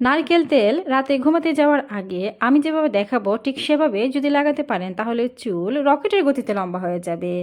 নারকেল তেল রাতে ঘুমাতে যাওয়ার আগে আমি যেভাবে দেখাবো, ঠিক সেভাবে যদি লাগাতে পারেন, তাহলে চুল রকেটের গতিতে লম্বা হয়ে যাবে।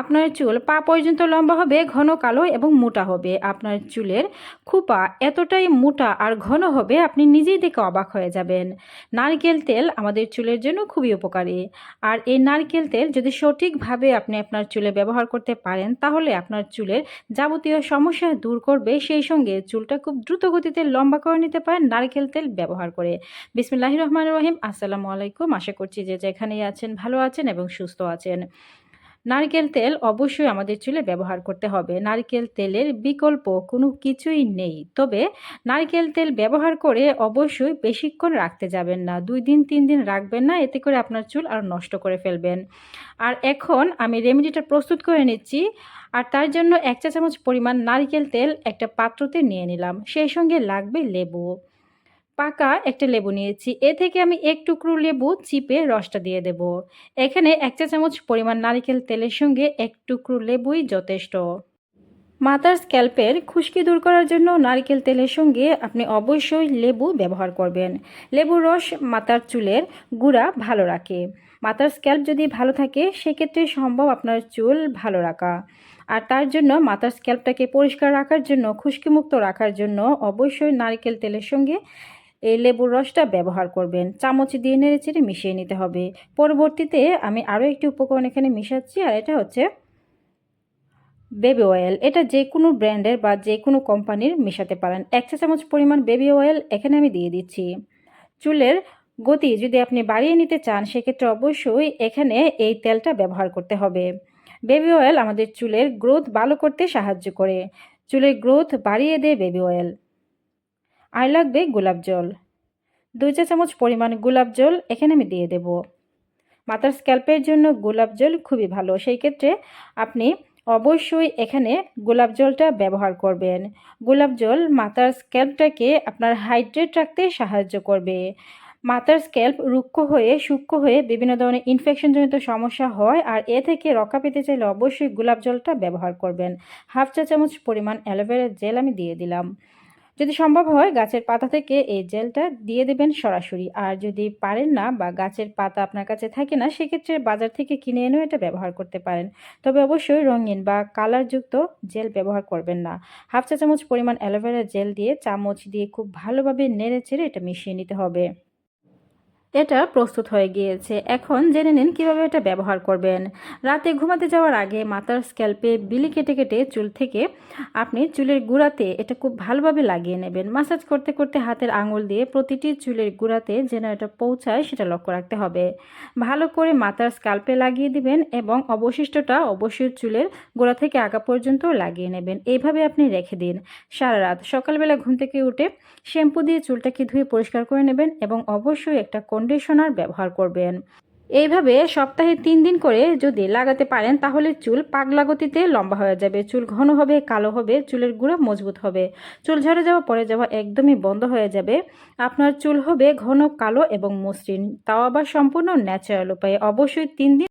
আপনার চুল পা পর্যন্ত লম্বা হবে, ঘন কালো এবং মোটা হবে। আপনার চুলের খোপা এতটাই মোটা আর ঘন হবে, আপনি নিজেই দেখে অবাক হয়ে যাবেন। নারকেল তেল আমাদের চুলের জন্য খুবই উপকারী। আর এই নারকেল তেল যদি সঠিকভাবে আপনি আপনার চুলে ব্যবহার করতে পারেন, তাহলে আপনার চুলের যাবতীয় সমস্যা দূর করবে। সেই সঙ্গে চুলটা খুব দ্রুত গতিতে লম্বা করে নিতে পারেন নারকেল তেল ব্যবহার করে। বিসমিল্লাহ রহমান রহিম। আসসালামু আলাইকুম। আশা করছি যে যেখানেই আছেন ভালো আছেন এবং সুস্থ আছেন। নারকেল তেল অবশ্যই আমাদের চুলে ব্যবহার করতে হবে। নারকেল তেলের বিকল্প কোনো কিছুই নেই। তবে নারকেল তেল ব্যবহার করে অবশ্যই বেশিক্ষণ রাখতে যাবেন না। দুই দিন, তিন দিন রাখবেন না। এতে করে আপনার চুল আর নষ্ট করে ফেলবেন। আর এখন আমি রেমেডিটা প্রস্তুত করে নিচ্ছি। আর তার জন্য এক চা চামচ পরিমাণ নারকেল তেল একটা পাত্রতে নিয়ে নিলাম। সেই সঙ্গে লাগবে লেবু। পাকা একটা লেবু নিয়েছি। এ থেকে আমি এক টুকরো লেবু চিপে রসটা দিয়ে দেব। এখানে এক চা চামচ পরিমাণ নারিকেল তেলের সঙ্গে এক টুকরো লেবুই যথেষ্ট। মাথার স্ক্যাল্পের খুশকি দূর করার জন্য নারিকেল তেলের সঙ্গে আপনি অবশ্যই লেবু ব্যবহার করবেন। লেবুর রস মাথার চুলের গুঁড়া ভালো রাখে। মাথার স্ক্যাল্প যদি ভালো থাকে, সেক্ষেত্রে সম্ভব আপনার চুল ভালো রাখা। আর তার জন্য মাথার স্ক্যাল্পটাকে পরিষ্কার রাখার জন্য, খুশকিমুক্ত রাখার জন্য অবশ্যই নারিকেল তেলের সঙ্গে এই লেবুর রসটা ব্যবহার করবেন। চামচ দিয়ে নেড়ে চেড়ে মিশিয়ে নিতে হবে। পরবর্তীতে আমি আরও একটি উপকরণ এখানে মিশাচ্ছি, আর এটা হচ্ছে বেবি অয়েল। এটা যে কোনো ব্র্যান্ডের বা যে কোনো কোম্পানির মেশাতে পারেন। এক চা চামচ পরিমাণ বেবি অয়েল এখানে আমি দিয়ে দিচ্ছি। চুলের গতি যদি আপনি বাড়িয়ে নিতে চান, সেক্ষেত্রে অবশ্যই এখানে এই তেলটা ব্যবহার করতে হবে। বেবি অয়েল আমাদের চুলের গ্রোথ ভালো করতে সাহায্য করে। চুলের গ্রোথ বাড়িয়ে দেয় বেবি অয়েল। আর লাগবে গোলাপ জল। দুই চা চামচ পরিমাণ গোলাপ জল এখানে আমি দিয়ে দেব। মাথার স্ক্যাল্পের জন্য গোলাপ জল খুবই ভালো। সেই ক্ষেত্রে আপনি অবশ্যই এখানে গোলাপ জলটা ব্যবহার করবেন। গোলাপ জল মাথার স্ক্যাল্পটাকে আপনার হাইড্রেট রাখতে সাহায্য করবে। মাথার স্ক্যাল্প রুক্ষ হয়ে, সূক্ষ্ম হয়ে বিভিন্ন ধরনের ইনফেকশনজনিত সমস্যা হয় আর এ থেকে রক্ষা পেতে চাইলে অবশ্যই গোলাপ জলটা ব্যবহার করবেন। হাফ চা চামচ পরিমাণ অ্যালোভেরার জেল আমি দিয়ে দিলাম। যদি সম্ভব হয়, গাছের পাতা থেকে এই জেলটা দিয়ে দেবেন সরাসরি। আর যদি পারেন না বা গাছের পাতা আপনার কাছে থাকে না, সেক্ষেত্রে বাজার থেকে কিনে এনেও এটা ব্যবহার করতে পারেন। তবে অবশ্যই রঙিন বা কালারযুক্ত জেল ব্যবহার করবেন না। হাফ চা চামচ পরিমাণ অ্যালোভেরা জেল দিয়ে চামচ দিয়ে খুব ভালোভাবে নেড়ে চেড়ে এটা মিশিয়ে নিতে হবে। এটা প্রস্তুত হয়ে গিয়েছে। এখন জেনে নিন কীভাবে এটা ব্যবহার করবেন। রাতে ঘুমাতে যাওয়ার আগে মাথার স্ক্যাল্পে বিলি কেটে কেটে চুল থেকে আপনি চুলের গুঁড়াতে এটা খুব ভালোভাবে লাগিয়ে নেবেন। মাসাজ করতে করতে হাতের আঙুল দিয়ে প্রতিটি চুলের গুঁড়াতে যেন এটা পৌঁছায় সেটা লক্ষ্য রাখতে হবে। ভালো করে মাথার স্ক্যাল্পে লাগিয়ে দিবেন এবং অবশিষ্টটা অবশ্যই চুলের গোড়া থেকে আগা পর্যন্ত লাগিয়ে নেবেন। এইভাবে আপনি রেখে দিন। সারা রাত সকালবেলা ঘুম থেকে উঠে শ্যাম্পু দিয়ে চুলটাকে ধুয়ে পরিষ্কার করে নেবেন এবং অবশ্যই একটা কন্ডিশনার ব্যবহার করবেন। এইভাবে সপ্তাহে তিন দিন করে যদি লাগাতে পারেন, তাহলে চুল পাগলা গতিতে লম্বা হয়ে যাবে। চুল ঘন হবে, কালো হবে, চুলের গুঁড়ো মজবুত হবে। চুল ঝরে যাওয়া পরে যাওয়া একদমই বন্ধ হয়ে যাবে। আপনার চুল হবে ঘন, কালো এবং মসৃণ। তাও আবার সম্পূর্ণ ন্যাচারাল উপায়ে। অবশ্যই তিন দিন